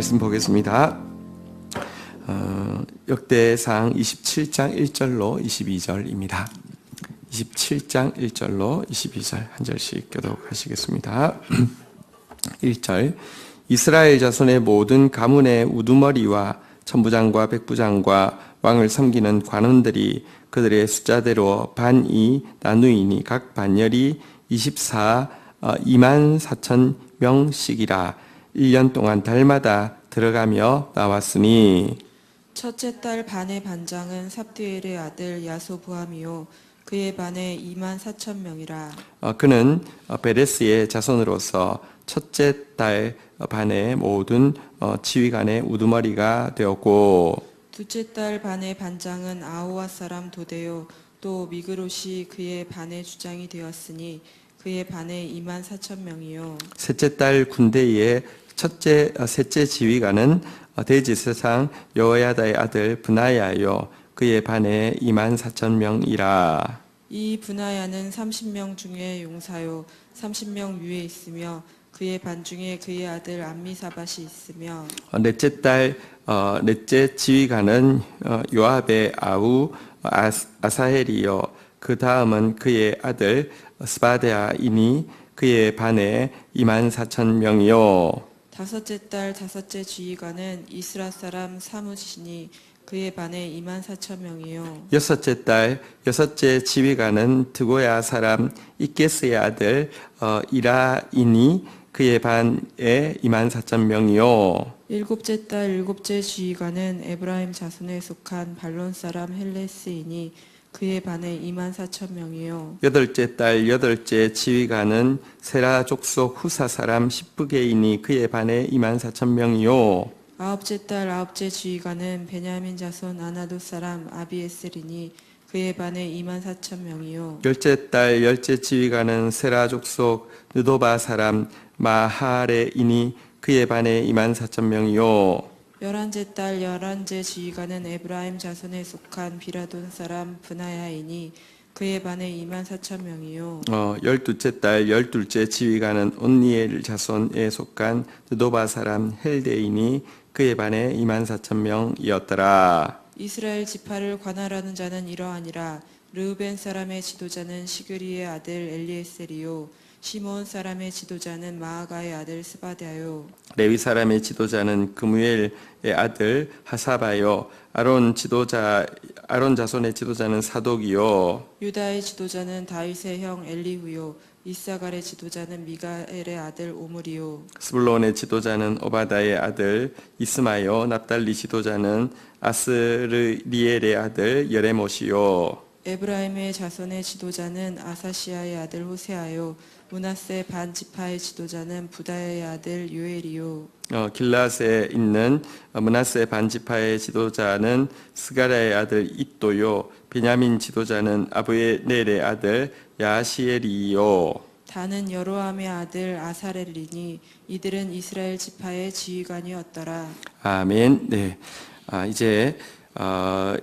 말씀 보겠습니다. 어, 역대상 27장 1절로 22절입니다. 27장 1절로 22절 한 절씩 교독하시겠습니다. 1절 이스라엘 자손의 모든 가문의 우두머리와 천부장과 백부장과 왕을 섬기는 관원들이 그들의 숫자대로 반이 나누이니 각 반열이 24 어, 2만 4천 명씩이라 1년 동안 달마다 들어가며 나왔으니. 첫째 딸 반의 반장은 삽디엘의 아들 야소부함이요. 그의 반에 2만 4천 명이라. 어, 그는 어, 베레스의 자손으로서 첫째 딸 반의 모든 어, 지휘관의 우두머리가 되었고. 둘째 딸 반의 반장은 아호와 사람 도데요. 또 미그롯이 그의 반의 주장이 되었으니 그의 반에 2만 4천 명이요. 셋째 딸 군대의 첫째 어, 셋째 지휘관은 어, 대지세상 여호야다의 아들 브나야요. 그의 반에 2만 4천 명이라. 이 분하야는 30명 중에 용사요. 30명 위에 있으며 그의 반 중에 그의 아들 암미사밭이 있으며 어, 넷째 딸 어, 넷째 지휘관은 어, 요압의 아우 아사헬이요 그 다음은 그의 아들 스바데아이니 그의 반에 2만 4천 명이요. 다섯째 딸 다섯째 지휘관은 이스라 사람 사무시니 그의 반에 2만 4천 명이요. 여섯째 딸 여섯째 지휘관은 드고야 사람 이케스의 아들 어, 이라이니 그의 반에 2만 4천 명이요. 일곱째 딸 일곱째 지휘관은 에브라임 자손에 속한 발론 사람 헬레스이니 그의 반에 2만 4천 명이요. 여덟째 딸 여덟째 지휘관은 세라 족속 후사 사람 십부게이니 그의 반에 2만 4천 명이요. 아홉째 딸 아홉째 지휘관은 베냐민 자손 아나도 사람 아비에셀이니 그의 반에 2만 4천 명이요. 열째 딸 열째 지휘관은 세라 족속 느도바 사람 마하레이니 그의 반에 2만 4천 명이요 열한째 딸 열한째 지휘관은 에브라임 자손에 속한 비라돈 사람 브나야이니 그의 반에 2만 4천 명이요. 어, 열두째 딸 열둘째 지휘관은 온니엘 자손에 속한 느도바 사람 헬데이니 그의 반에 2만 4천 명이었더라. 이스라엘 지파를 관할하는 자는 이러하니라. 르우벤 사람의 지도자는 시그리의 아들 엘리에셀이요 시몬 사람의 지도자는 마아가의 아들 스바데아요 레위 사람의 지도자는 그무엘의 아들 하사바요. 아론 지도자 아론 자손의 지도자는 사독이요. 유다의 지도자는 다윗의 형 엘리후요 이사갈의 지도자는 미가엘의 아들 오므리요 스불론의 지도자는 오바다의 아들 이스마요. 납달리 지도자는 아스르리엘의 아들 여레못이요. 에브라임의 자손의 지도자는 아사시아의 아들 호세아요 문하세 반 지파의 지도자는 부다의 아들 요엘이요 어, 길라스에 있는 문하세 반 지파의 지도자는 스가랴의 아들 이또요. 베냐민 지도자는 아브엘의 아들 야시엘이요. 다는 여로함의 아들 아사렐이니 이들은 이스라엘 지파의 지휘관이었더라 아멘. 네. 아, 이제 어,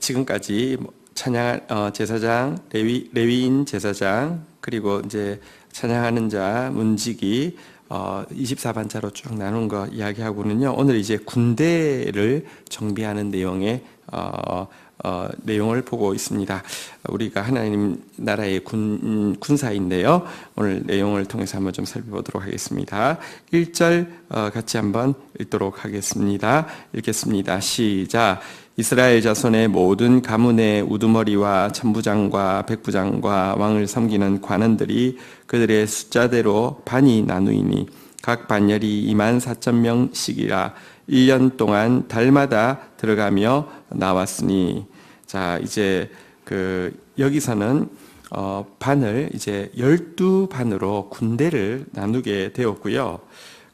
지금까지 뭐 찬양 어, 제사장, 레위 레위인 제사장 그리고 이제 찬양하는 자 문지기 어, 24반차로 쭉 나눈 거 이야기하고는요. 오늘 이제 군대를 정비하는 내용의 어, 어, 내용을 보고 있습니다. 우리가 하나님 나라의 군, 음, 군사인데요. 오늘 내용을 통해서 한번 좀 살펴보도록 하겠습니다. 1절 어, 같이 한번 읽도록 하겠습니다. 읽겠습니다. 시작. 이스라엘 자손의 모든 가문의 우두머리와 천부장과 백부장과 왕을 섬기는 관원들이 그들의 숫자대로 반이 나누이니 각 반열이 2만 4천 명씩이라 1년 동안 달마다 들어가며 나왔으니 자 이제 그 여기서는 어 반을 이제 열두 반으로 군대를 나누게 되었고요.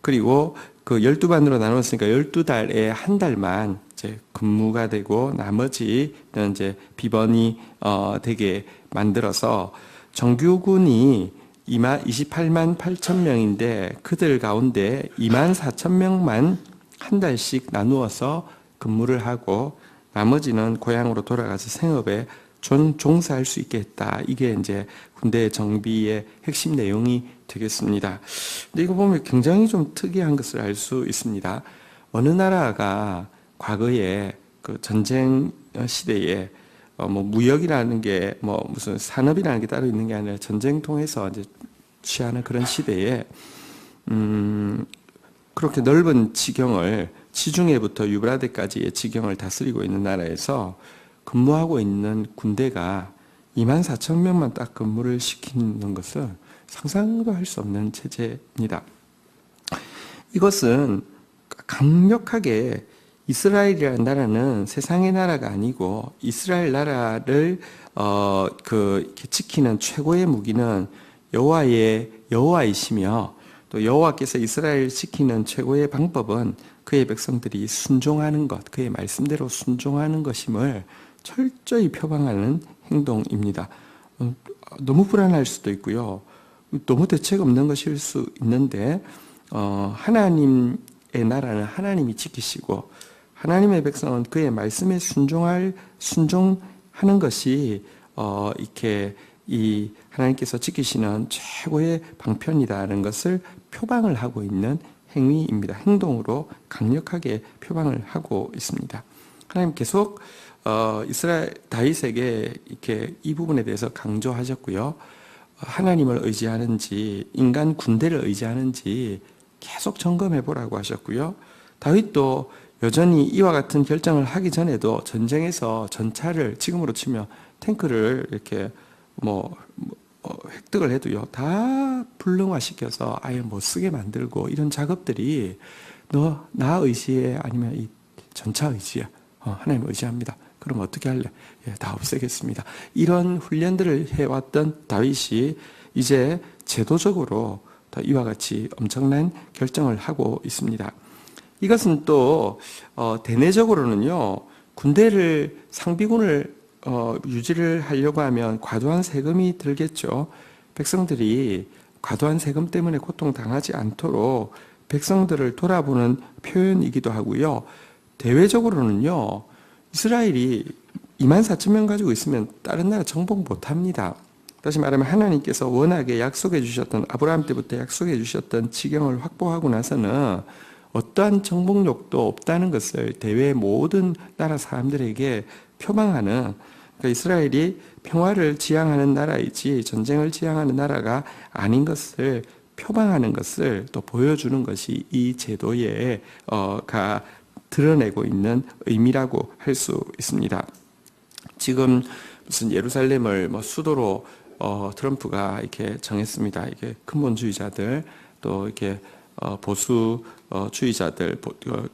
그리고 그 열두 반으로 나눴으니까 열두 달에 한 달만 이제 근무가 되고 나머지는 이제 비번이 어 되게 만들어서 정규군이 2만 28만 8천 명인데 그들 가운데 2만 4천 명만 한 달씩 나누어서 근무를 하고 나머지는 고향으로 돌아가서 생업에 종, 종사할 수 있게 했다. 이게 이제 군대 정비의 핵심 내용이 되겠습니다. 근데 이거 보면 굉장히 좀 특이한 것을 알 수 있습니다. 어느 나라가 과거에 그 전쟁 시대에 어, 뭐 무역이라는 게 뭐 무슨 산업이라는 게 따로 있는 게 아니라 전쟁 통해서 이제 취하는 그런 시대에 음 그렇게 넓은 지경을 지중해부터 유브라데까지의 지경을 다스리고 있는 나라에서 근무하고 있는 군대가 2만 4천 명만 딱 근무를 시키는 것은 상상도 할 수 없는 체제입니다. 이것은 강력하게 이스라엘이라는 나라는 세상의 나라가 아니고 이스라엘 나라를 어 그 지키는 최고의 무기는 여호와의 여호와이시며 또 여호와께서 이스라엘 지키는 최고의 방법은 그의 백성들이 순종하는 것, 그의 말씀대로 순종하는 것임을 철저히 표방하는 행동입니다. 어, 너무 불안할 수도 있고요. 너무 대책 없는 것일 수 있는데 어, 하나님의 나라는 하나님이 지키시고 하나님의 백성은 그의 말씀에 순종할 순종하는 것이 어, 이렇게 이 하나님께서 지키시는 최고의 방편이다라는 것을 표방을 하고 있는 행위입니다. 행동으로 강력하게 표방을 하고 있습니다. 하나님 계속 어, 이스라엘 다윗에게 이렇게 이 부분에 대해서 강조하셨고요. 하나님을 의지하는지 인간 군대를 의지하는지 계속 점검해 보라고 하셨고요. 다윗도 여전히 이와 같은 결정을 하기 전에도 전쟁에서 전차를 지금으로 치면 탱크를 이렇게 뭐, 뭐 어, 획득을 해도요 다 불능화시켜서 아예 못 쓰게 만들고 이런 작업들이 너 나 의지해 아니면 이 전차 의지야 어, 하나님 의지합니다. 그럼 어떻게 할래? 예, 다 없애겠습니다. 이런 훈련들을 해왔던 다윗이 이제 제도적으로 이와 같이 엄청난 결정을 하고 있습니다. 이것은 또 어, 대내적으로는요 군대를 상비군을 어, 유지를 하려고 하면 과도한 세금이 들겠죠. 백성들이 과도한 세금 때문에 고통 당하지 않도록 백성들을 돌아보는 표현이기도 하고요. 대외적으로는요 이스라엘이 2만 4천 명 가지고 있으면 다른 나라 정복 못 합니다. 다시 말하면 하나님께서 워낙에 약속해 주셨던 아브라함 때부터 약속해 주셨던 지경을 확보하고 나서는 어떠한 정복력도 없다는 것을 대외 모든 나라 사람들에게 표방하는 그러니까 이스라엘이 평화를 지향하는 나라이지 전쟁을 지향하는 나라가 아닌 것을 표방하는 것을 또 보여주는 것이 이 제도에 어가 드러내고 있는 의미라고 할 수 있습니다. 지금 무슨 예루살렘을 뭐 수도로 어, 트럼프가 이렇게 정했습니다. 이게 근본주의자들 또 이렇게 어, 보수주의자들, 어,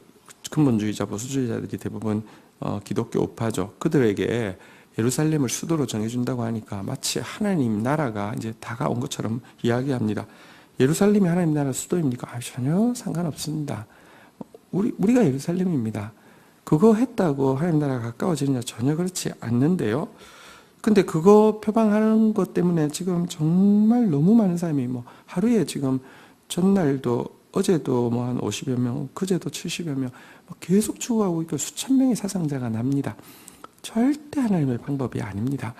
근본주의자, 보수주의자들이 대부분 어, 기독교 우파죠. 그들에게 예루살렘을 수도로 정해준다고 하니까 마치 하나님 나라가 이제 다가온 것처럼 이야기합니다. 예루살렘이 하나님 나라 수도입니까? 아, 전혀 상관없습니다. 우리, 우리가 예루살렘입니다. 그거 했다고 하나님 나라가 가까워지느냐? 전혀 그렇지 않는데요. 근데 그거 표방하는 것 때문에 지금 정말 너무 많은 사람이 뭐 하루에 지금 전날도 어제도 뭐 한 50여 명, 그제도 70여 명뭐 계속 죽어가고 있고 수천 명의 사상자가 납니다. 절대 하나님의 방법이 아닙니다.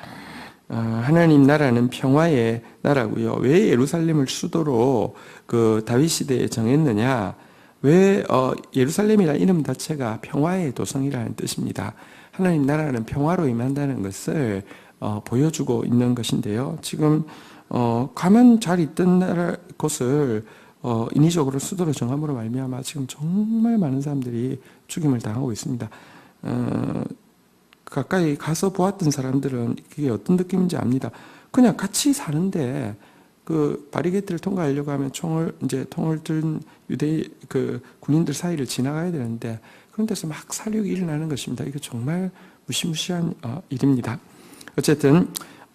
어, 하나님 나라는 평화의 나라고요. 왜 예루살렘을 수도로 그 다윗 시대에 정했느냐? 왜 어, 예루살렘이라는 이름 자체가 평화의 도성이라는 뜻입니다. 하나님 나라는 평화로 임한다는 것을 어, 보여주고 있는 것인데요. 지금 어, 가만 잘 있던 나라 곳을 어, 인위적으로 수도로 정함으로 말미암아 지금 정말 많은 사람들이 죽임을 당하고 있습니다. 어, 가까이 가서 보았던 사람들은 그게 어떤 느낌인지 압니다. 그냥 같이 사는데 그 바리게이트를 통과하려고 하면 총을 이제 통을 든 유대 그 군인들 사이를 지나가야 되는데 그런 데서 막 살육이 일어나는 것입니다. 이게 정말 무시무시한 어, 일입니다. 어쨌든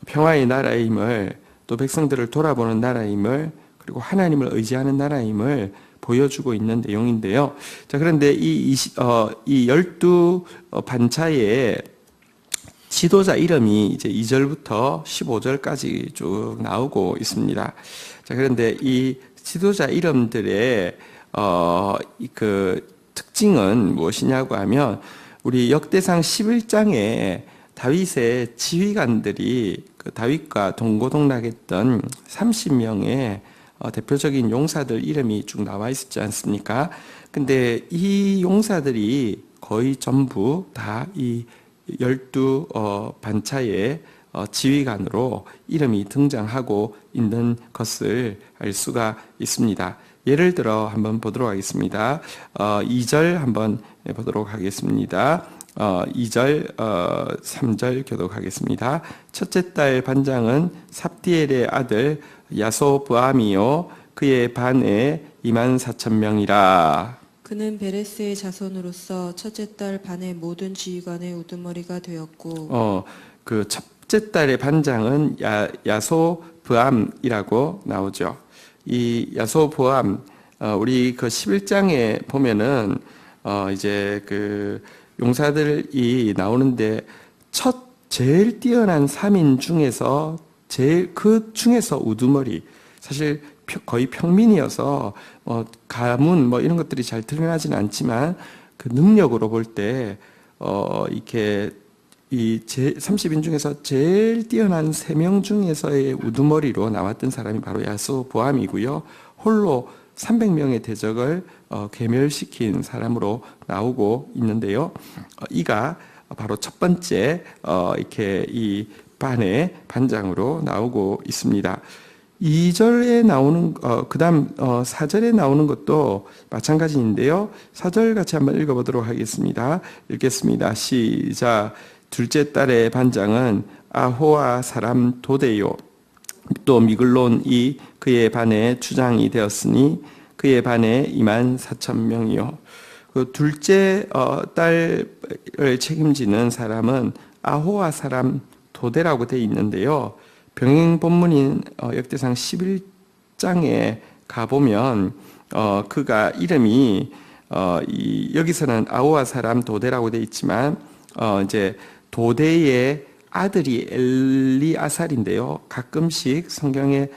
평화의 나라임을 또 백성들을 돌아보는 나라임을 그리고 하나님을 의지하는 나라임을 보여주고 있는 내용인데요. 자 그런데 이, 어, 이 열두 반차에 지도자 이름이 이제 2절부터 15절까지 쭉 나오고 있습니다. 자, 그런데 이 지도자 이름들의 어, 그 특징은 무엇이냐고 하면 우리 역대상 11장에 다윗의 지휘관들이 그 다윗과 동고동락했던 30명의 어, 대표적인 용사들 이름이 쭉 나와 있지 않습니까? 근데 이 용사들이 거의 전부 다이 열두 어, 반차의 어, 지휘관으로 이름이 등장하고 있는 것을 알 수가 있습니다. 예를 들어 한번 보도록 하겠습니다. 어, 2절 한번 보도록 하겠습니다. 어, 2절, 어, 3절 교독하겠습니다. 첫째 딸 반장은 삽디엘의 아들 야소브암이요 그의 반에 2만 4천 명이라. 그는 베레스의 자손으로서 첫째 딸 반의 모든 지휘관의 우두머리가 되었고 어, 그 첫째 딸의 반장은 야, 야소브암이라고 나오죠. 이 야소브암, 어, 우리 그 11장에 보면은, 어, 이제 그 용사들이 나오는데 첫, 제일 뛰어난 3인 중에서 제일 그 중에서 우두머리, 사실 평- 거의 평민이어서 뭐 가문 뭐 이런 것들이 잘 드러나지는 않지만 그 능력으로 볼 때 어 이렇게 이 제 30인 중에서 제일 뛰어난 세 명 중에서의 우두머리로 나왔던 사람이 바로 야소보암이고요. 홀로 300명의 대적을 어, 괴멸시킨 사람으로 나오고 있는데요. 어, 이가 바로 첫 번째 어, 이렇게 이 반의 반장으로 나오고 있습니다. 2절에 나오는 어 그다음 어 4절에 나오는 것도 마찬가지인데요. 4절 같이 한번 읽어 보도록 하겠습니다. 읽겠습니다. 시작. 둘째 딸의 반장은 아호아 사람 도데요. 또 미글론이 그의 반에 주장이 되었으니 그의 반에 2만 4천 명이요. 그 둘째 어, 딸을 책임지는 사람은 아호아 사람 도데라고 돼 있는데요. 병행 본문인 어, 역대상 11장에 가 보면 어, 그가 이름이 어, 이, 여기서는 아호아 사람 도데라고 돼 있지만 어, 이제 도데의 아들이 엘리아살인데요. 가끔씩 성경에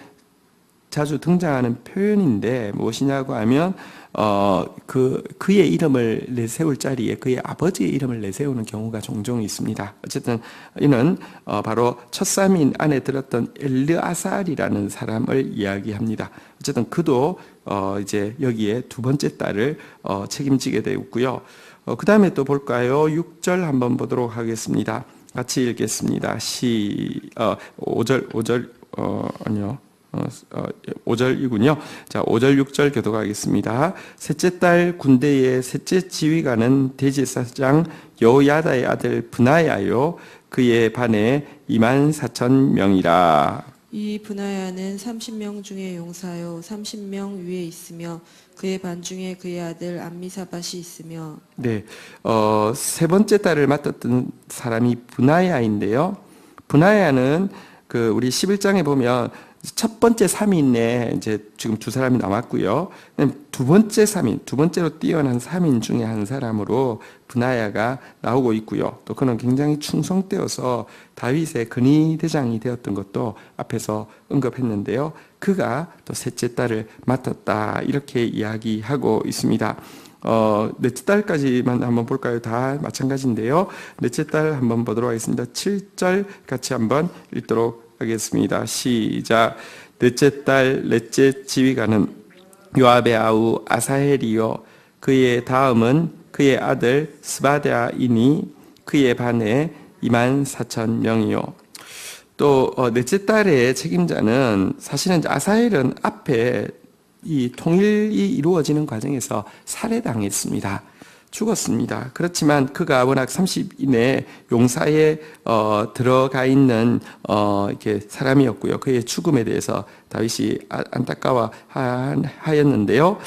자주 등장하는 표현인데 무엇이냐고 하면 어 그 그의 이름을 내세울 자리에 그의 아버지의 이름을 내세우는 경우가 종종 있습니다. 어쨌든 이는 어 바로 첫사민 안에 들었던 엘르아살이라는 사람을 이야기합니다. 어쨌든 그도 어 이제 여기에 두 번째 딸을 어 책임지게 되었고요. 어 그 다음에 또 볼까요? 6절 한번 보도록 하겠습니다. 같이 읽겠습니다. 시, 어, 5절, 5절, 어, 아니요. 어, 어, 5절이군요. 자, 5절, 6절 교독하겠습니다. 셋째 딸 군대의 셋째 지휘관은 대제사장 여야다의 아들 브나야요. 그의 반에 2만 4천 명이라. 이 분하야는 30명 중에 용사요 30명 위에 있으며 그의 반 중에 그의 아들 암미사밭이 있으며 네, 어, 세 번째 딸을 맡았던 사람이 분하야인데요. 분하야는 그 우리 11장에 보면 첫 번째 3인에 이제 지금 두 사람이 남았고요. 두 번째 3인, 두 번째로 뛰어난 3인 중에 한 사람으로 분하야가 나오고 있고요. 또 그는 굉장히 충성되어서 다윗의 근위 대장이 되었던 것도 앞에서 언급했는데요. 그가 또 셋째 딸을 맡았다 이렇게 이야기하고 있습니다. 어, 넷째 딸까지만 한번 볼까요? 다 마찬가지인데요. 넷째 딸 한번 보도록 하겠습니다. 7절 같이 한번 읽도록 하겠습니다. 시작. 넷째 딸, 넷째 지휘관은 요압의 아우 아사헬이요. 그의 다음은 그의 아들 스바데아이니 그의 반에 2만 4천 명이요. 또 어, 넷째 딸의 책임자는 사실은 아사헬은 앞에 이 통일이 이루어지는 과정에서 살해당했습니다. 죽었습니다. 그렇지만 그가 워낙 30인의 용사에 어, 들어가 있는 어, 이렇게 사람이었고요. 그의 죽음에 대해서 다윗이 아- 안타까워 하- 하였는데요.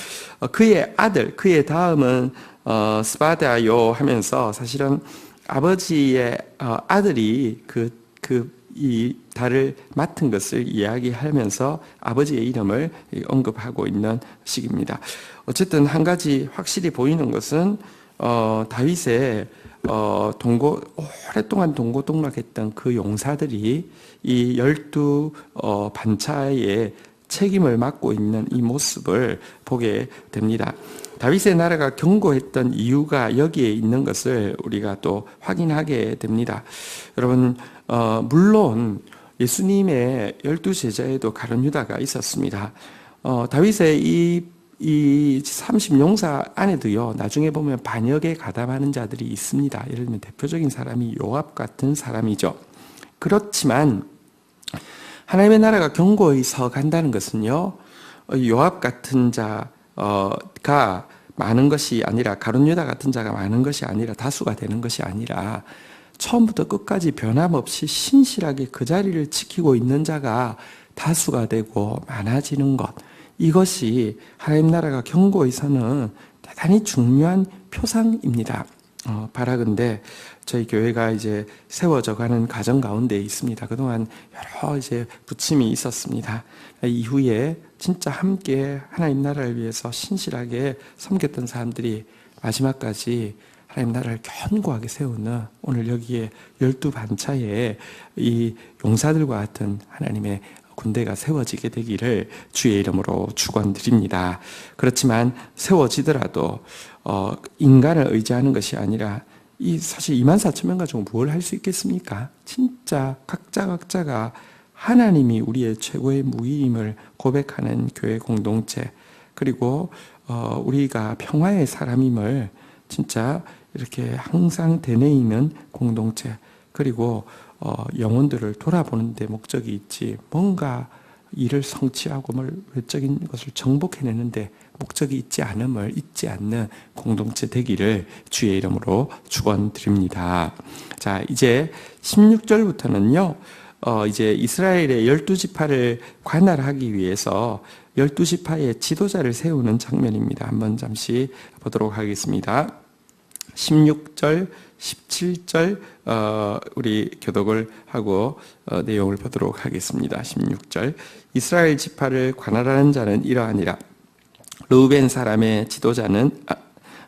어, 그의 아들, 그의 다음은 어, 스바다요 하면서 사실은 아버지의 어, 아들이 그, 그, 이 달을 맡은 것을 이야기하면서 아버지의 이름을 언급하고 있는 시기입니다. 어쨌든 한 가지 확실히 보이는 것은 어, 다윗의 어, 동고 오랫동안 동고동락했던 그 용사들이 이 열두 어, 반차의 책임을 맡고 있는 이 모습을 보게 됩니다. 다윗의 나라가 견고했던 이유가 여기에 있는 것을 우리가 또 확인하게 됩니다. 여러분, 어, 물론 예수님의 열두 제자에도 가룟 유다가 있었습니다. 어, 다윗의 이 이 30용사 안에도요, 나중에 보면 반역에 가담하는 자들이 있습니다. 예를 들면 대표적인 사람이 요압 같은 사람이죠. 그렇지만 하나님의 나라가 견고히 서 간다는 것은요, 어, 요압 같은 자가 많은 것이 아니라 가룟 유다 같은 자가 많은 것이 아니라 다수가 되는 것이 아니라 처음부터 끝까지 변함없이 신실하게 그 자리를 지키고 있는 자가 다수가 되고 많아지는 것 이것이 하나님 나라가 견고히 서는 대단히 중요한 표상입니다. 어, 바라건대 저희 교회가 이제 세워져 가는 과정 가운데 있습니다. 그동안 여러 이제 부침이 있었습니다. 이후에 진짜 함께 하나님 나라를 위해서 신실하게 섬겼던 사람들이 마지막까지 하나님 나라를 견고하게 세우는 오늘 여기에 열두 반차에 이 용사들과 같은 하나님의 군대가 세워지게 되기를 주의 이름으로 축원드립니다. 그렇지만 세워지더라도 어, 인간을 의지하는 것이 아니라 이 사실 2만 4천 명 가지고 뭘 할 수 있겠습니까? 진짜 각자 각자가 하나님이 우리의 최고의 무기임을 고백하는 교회 공동체 그리고 어, 우리가 평화의 사람임을 진짜 이렇게 항상 되뇌이는 공동체 그리고 어, 영혼들을 돌아보는 데 목적이 있지 뭔가 일을 성취하고 뭘 외적인 것을 정복해내는데 목적이 있지 않음을 잊지 않는 공동체 되기를 주의 이름으로 축원드립니다. 자 이제 16절부터는요. 어, 이제 이스라엘의 열두 지파를 관할하기 위해서 열두 지파의 지도자를 세우는 장면입니다. 한번 잠시 보도록 하겠습니다. 16절, 17절 어, 우리 교독을 하고 어, 내용을 보도록 하겠습니다. 16절. 이스라엘 지파를 관할하는 자는 이러하니라. 르우벤 사람의 지도자는 아,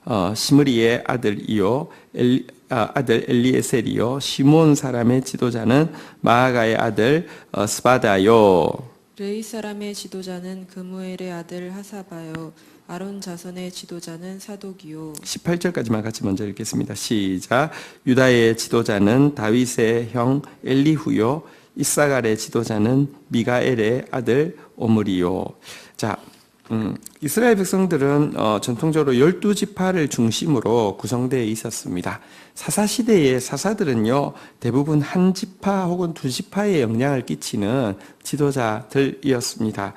어, 시므리의 아들이요 엘, 아, 아들 엘리에셀이요 시몬 사람의 지도자는 마아가의 아들 어, 스바다요. 레이 사람의 지도자는 그무엘의 아들 하사바요 아론 자손의 지도자는 사독이요 18절까지만 같이 먼저 읽겠습니다. 시작. 유다의 지도자는 다윗의 형 엘리후요. 이사갈의 지도자는 미가엘의 아들 오므리요. 자, 음, 이스라엘 백성들은 어, 전통적으로 열두 지파를 중심으로 구성되어 있었습니다. 사사 시대의 사사들은요 대부분 한 지파 혹은 두 지파에 영향을 끼치는 지도자들이었습니다.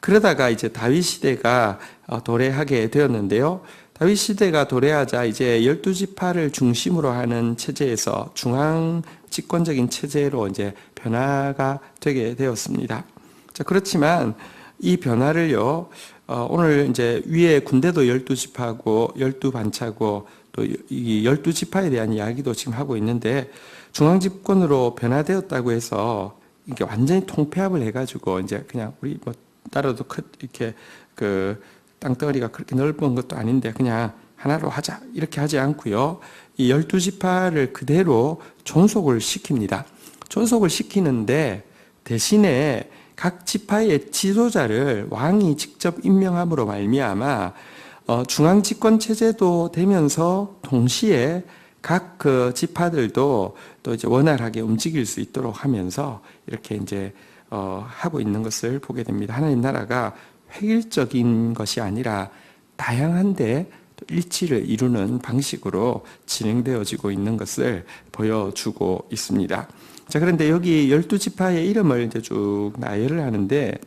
그러다가 이제 다윗 시대가 어, 도래하게 되었는데요. 다윗 시대가 도래하자 이제 열두 지파를 중심으로 하는 체제에서 중앙 집권적인 체제로 이제 변화가 되게 되었습니다. 자, 그렇지만 이 변화를요, 어, 오늘 이제 위에 군대도 열두 지파고 열두 반차고 또 이 열두 지파에 대한 이야기도 지금 하고 있는데 중앙 집권으로 변화되었다고 해서 이게 완전히 통폐합을 해가지고 이제 그냥 우리 뭐 따라도 크 이렇게 그 땅덩어리가 그렇게 넓은 것도 아닌데 그냥 하나로 하자 이렇게 하지 않고요. 이 열두 지파를 그대로 존속을 시킵니다. 존속을 시키는데 대신에 각 지파의 지도자를 왕이 직접 임명함으로 말미암아 어, 중앙 집권 체제도 되면서 동시에 각 그 지파들도 또 이제 원활하게 움직일 수 있도록 하면서 이렇게 이제 어, 하고 있는 것을 보게 됩니다. 하나님 나라가 획일적인 것이 아니라 다양한데 일치를 이루는 방식으로 진행되어지고 있는 것을 보여주고 있습니다. 자, 그런데 여기 열두 지파의 이름을 이제 쭉 나열을 하는데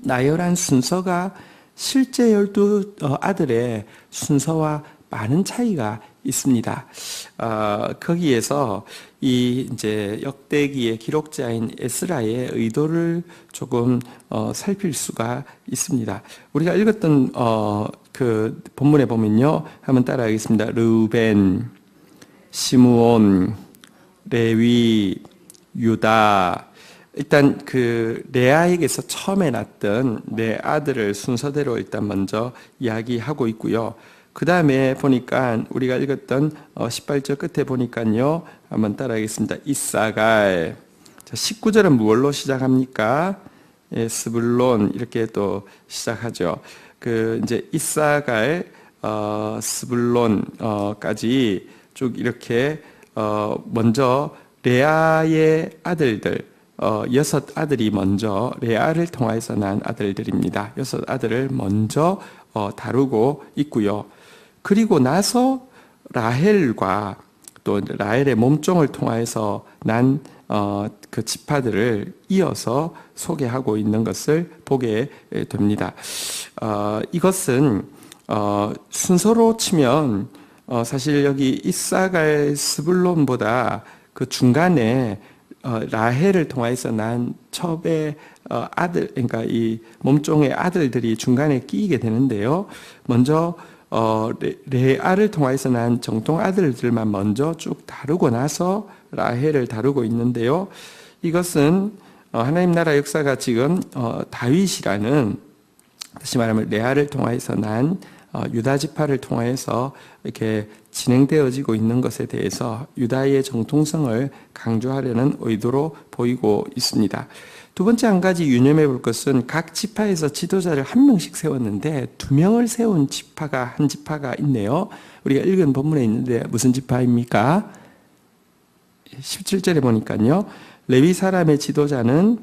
나열한 순서가 실제 열두 어, 아들의 순서와 많은 차이가 있습니다. 어, 거기에서 이 이제 역대기의 기록자인 에스라의 의도를 조금 어, 살필 수가 있습니다. 우리가 읽었던 어, 그 본문에 보면요, 한번 따라하겠습니다. 르벤, 시므온, 레위, 유다. 일단 그 레아에게서 처음에 낳던 내 아들을 순서대로 일단 먼저 이야기하고 있고요. 그 다음에 보니까 우리가 읽었던 18절 끝에 보니까요. 한번 따라하겠습니다. 이사갈. 자, 19절은 무엇로 시작합니까? 예, 스불론 이렇게 또 시작하죠. 그 이제 이사갈 어, 스불론까지 쭉 이렇게 어, 먼저 레아의 아들들 어, 여섯 아들이 먼저 레아를 통하여서 난 아들들입니다. 여섯 아들을 먼저 어, 다루고 있고요. 그리고 나서 라헬과 또 라헬의 몸종을 통하여서 난 어, 그 지파들을 이어서 소개하고 있는 것을 보게 됩니다. 어, 이것은 어, 순서로 치면 어, 사실 여기 이사갈 스불론보다 그 중간에 어, 라헬을 통해서 난 첩의 어, 아들, 그러니까 이 몸종의 아들들이 중간에 끼게 되는데요. 먼저 어, 레, 레아를 통해서 난 정통 아들들만 먼저 쭉 다루고 나서 라헬을 다루고 있는데요. 이것은 어, 하나님 나라 역사가 지금 어, 다윗이라는 다시 말하면 레아를 통해서 난 어, 유다 지파를 통해서 이렇게 진행되어지고 있는 것에 대해서 유다의 정통성을 강조하려는 의도로 보이고 있습니다. 두 번째 한 가지 유념해 볼 것은 각 지파에서 지도자를 한 명씩 세웠는데 두 명을 세운 지파가 한 지파가 있네요. 우리가 읽은 본문에 있는데 무슨 지파입니까? 17절에 보니까요. 레위 사람의 지도자는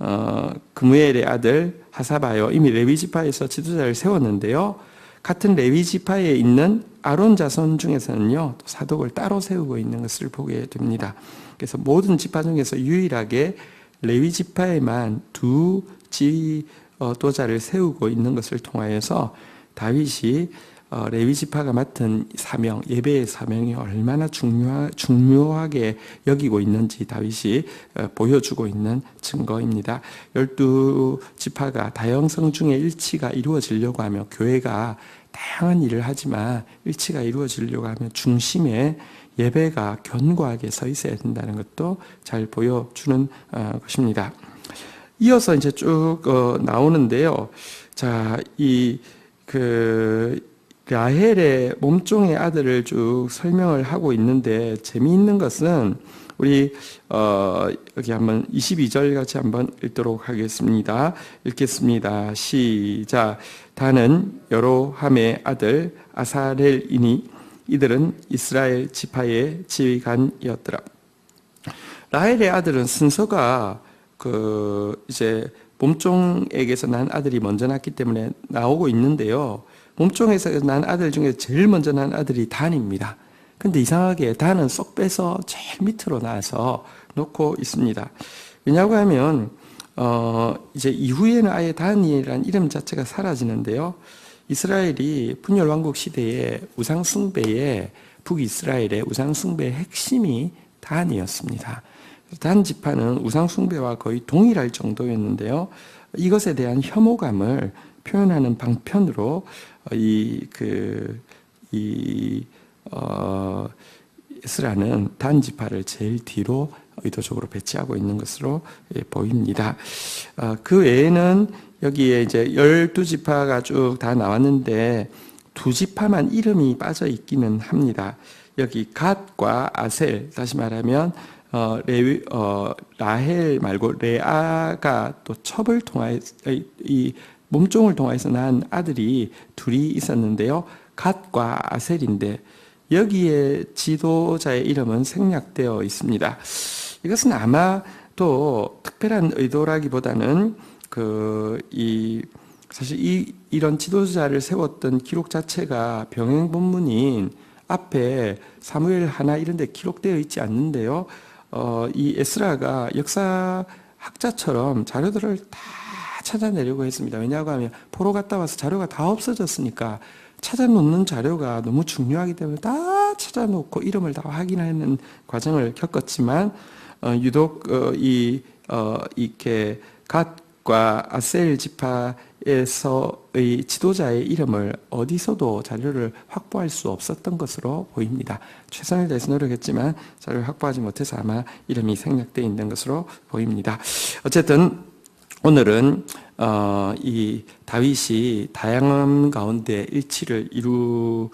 어, 그무엘의 아들 하사바요. 이미 레위 지파에서 지도자를 세웠는데요. 같은 레위 지파에 있는 아론 자손 중에서는요. 또 사독을 따로 세우고 있는 것을 보게 됩니다. 그래서 모든 지파 중에서 유일하게 레위 지파에만 두 지도자를 세우고 있는 것을 통하여서 다윗이 어, 레위 지파가 맡은 사명, 예배의 사명이 얼마나 중요하, 중요하게 여기고 있는지 다윗이 어, 보여주고 있는 증거입니다. 열두 지파가 다영성 중에 일치가 이루어지려고 하면 교회가 다양한 일을 하지만 일치가 이루어지려고 하면 중심에 예배가 견고하게 서 있어야 된다는 것도 잘 보여주는 어, 것입니다. 이어서 이제 쭉 나오는데요. 자, 이, 그, 라헬의 몸종의 아들을 쭉 설명을 하고 있는데 재미있는 것은 우리 어 여기 한번 22절 같이 한번 읽도록 하겠습니다. 읽겠습니다. 시작. 다는 여로함의 아들 아사렐이니 이들은 이스라엘 지파의 지휘관이었더라. 라헬의 아들은 순서가 그 이제 몸종에게서 난 아들이 먼저 낳기 때문에 나오고 있는데요. 몸종에서 난 아들 중에 제일 먼저 난 아들이 단입니다. 근데 이상하게 단은 쏙 빼서 제일 밑으로 나서 놓고 있습니다. 왜냐고 하면 어 이제 이후에는 아예 단이라는 이름 자체가 사라지는데요. 이스라엘이 분열 왕국 시대에 우상 숭배의 북이스라엘의 우상 숭배의 핵심이 단이었습니다. 단 지파는 우상 숭배와 거의 동일할 정도였는데요. 이것에 대한 혐오감을 표현하는 방편으로 이 그 이 어, 에스라는 단 지파를 제일 뒤로 의도적으로 배치하고 있는 것으로 예, 보입니다. 어, 그 외에는 여기에 이제 열두 지파가 쭉 다 나왔는데 두 지파만 이름이 빠져 있기는 합니다. 여기 갓과 아셀 다시 말하면 어, 레위, 어, 라헬 말고 레아가 또 첩을 통하여 이 몸종을 통해서 난 아들이 둘이 있었는데요. 갓과 아셀인데 여기에 지도자의 이름은 생략되어 있습니다. 이것은 아마 또 특별한 의도라기보다는 그 이 사실 이 이런 지도자를 세웠던 기록 자체가 병행 본문인 앞에 사무엘 하나 이런 데 기록되어 있지 않는데요. 어, 이 에스라가 역사 학자처럼 자료들을 다 찾아내려고 했습니다. 왜냐하고 하면 포로 갔다 와서 자료가 다 없어졌으니까 찾아놓는 자료가 너무 중요하기 때문에 다 찾아놓고 이름을 다 확인하는 과정을 겪었지만 어, 유독 어, 이 어, 이렇게 갓 과 아셀 지파에서의 지도자의 이름을 어디서도 자료를 확보할 수 없었던 것으로 보입니다. 최선을 다해서 노력했지만 자료를 확보하지 못해서 아마 이름이 생략되어 있는 것으로 보입니다. 어쨌든 오늘은 어, 이 다윗이 다양한 가운데 일치를 이루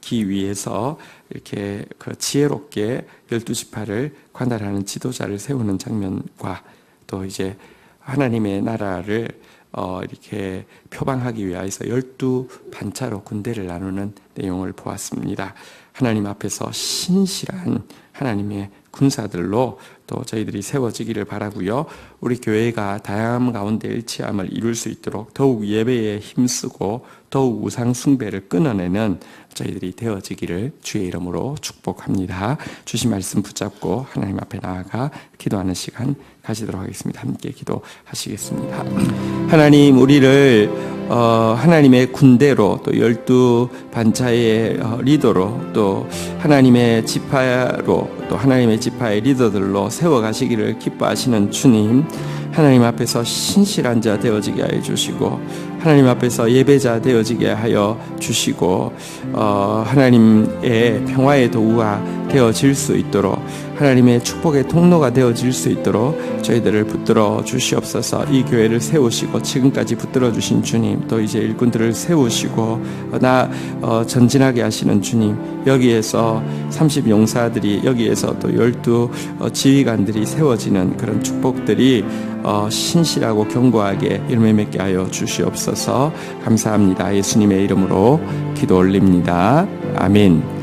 기 위해서 이렇게 그 지혜롭게 열두 지파를 관할하는 지도자를 세우는 장면과 또 이제 하나님의 나라를 어, 이렇게 표방하기 위해서 열두 반차로 군대를 나누는 내용을 보았습니다. 하나님 앞에서 신실한 하나님의 군사들로 또 저희들이 세워지기를 바라고요. 우리 교회가 다양함 가운데 일치함을 이룰 수 있도록 더욱 예배에 힘쓰고 더욱 우상 숭배를 끊어내는 저희들이 되어지기를 주의 이름으로 축복합니다. 주신 말씀 붙잡고 하나님 앞에 나아가 기도하는 시간 가지도록 하겠습니다. 함께 기도하시겠습니다. 하나님 우리를 어, 하나님의 군대로 또 열두 반차의 어, 리더로 또 하나님의 지파로 또 하나님의 지파의 리더들로 세워 가시기를 기뻐하시는 주님 하나님 앞에서 신실한 자 되어지게 하여 주시고 하나님 앞에서 예배자 되어지게 하여 주시고 어, 하나님의 평화의 도구가 되어질 수 있도록 하나님의 축복의 통로가 되어질 수 있도록 저희들을 붙들어 주시옵소서. 이 교회를 세우시고 지금까지 붙들어 주신 주님 또 이제 일꾼들을 세우시고 어, 나 어, 전진하게 하시는 주님 여기에서 30 용사들이 여기에서 또 열두 어, 지휘관들이 세워지는 그런 축복들이 어, 신실하고 견고하게 열매 맺게 하여 주시옵소서. 감사합니다. 예수님의 이름으로 기도 올립니다. 아멘.